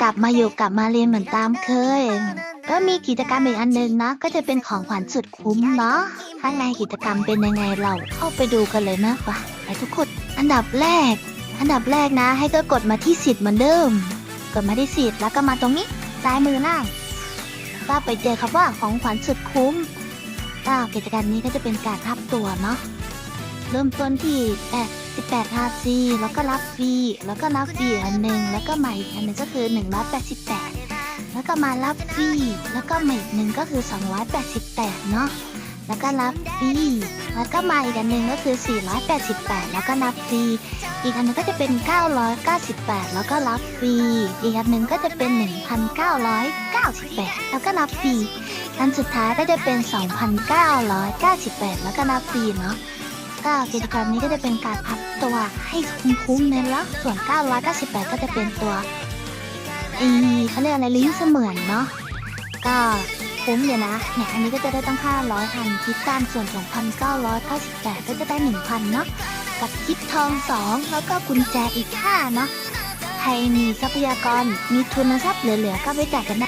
กลับมาอยู่กับมาเรียนเหมือนตามเคย ก็มีกิจกรรมอีกอันหนึงนะ ก็จะเป็นของขวัญสุดคุ้มเนาะข้างในกิจกรรมเป็นยังไงเราเข้าไปดูกันเลยนะป่ะไปทุกคน อันดับแรก อันดับแรกนะ ให้ก็กดมาที่สิทธิ์เหมือนเดิม กดมาที่สิทธิ์แล้วก็มาตรงนี้ซ้ายมือล่างก็ไปเจอคำว่าของขวัญสุดคุ้มก็กิจกรรมนี้ก็จะเป็นการรับตัวเนาะเริ่มต้นที่แปด สิบแปดฮาซีแล้วก็รับฟรีแล้วก็รับฟรีอันหนึ่งแล้วก็ใหม่อีกอันหนึ่งก็คือหนึ่งร้อยแล้วก็มารับฟรีแล้วก็ใหม่อีกหนึ่งก็คือสองร้อยแปดสิบแปดเนาะแล้วก็รับฟรีแล้วก็มาอีกอันหนึ่งก็คือสี่ร้อยแล้วก็รับฟรีอีกอันนึงก็จะเป็นเก้าร้อยเก้าสิบแล้วก็รับฟรีอีกอันหนึ่งก็จะเป็นหนึ่งพันเก้าร้อยเก้าสิบแล้วก็รับฟรีอันสุดท้ายก็จะเป็นสองพันเก้าร้อยเก้าสิบแปดแล้วก็รับฟรีเนาะ ก็กิจกรรมนี้ก็จะเป็นการพับตัวให้คุ้มๆนะแล้วส่วน 998 ก็จะเป็นตัวอีเขาเรียกอะไรลิ้นเสมือนเนาะก็คุ้มอยู่นะเนี่ยอันนี้ก็จะได้ตั้ง 500พันคิดตามส่วน2,998 ก็จะได้ 1,000 เนาะกับคิดทอง 2 แล้วก็กุญแจอีก 5 เนาะใครมีทรัพยากรมีทุนทรัพย์เหลือๆ ก็ไปจ่ายกันได้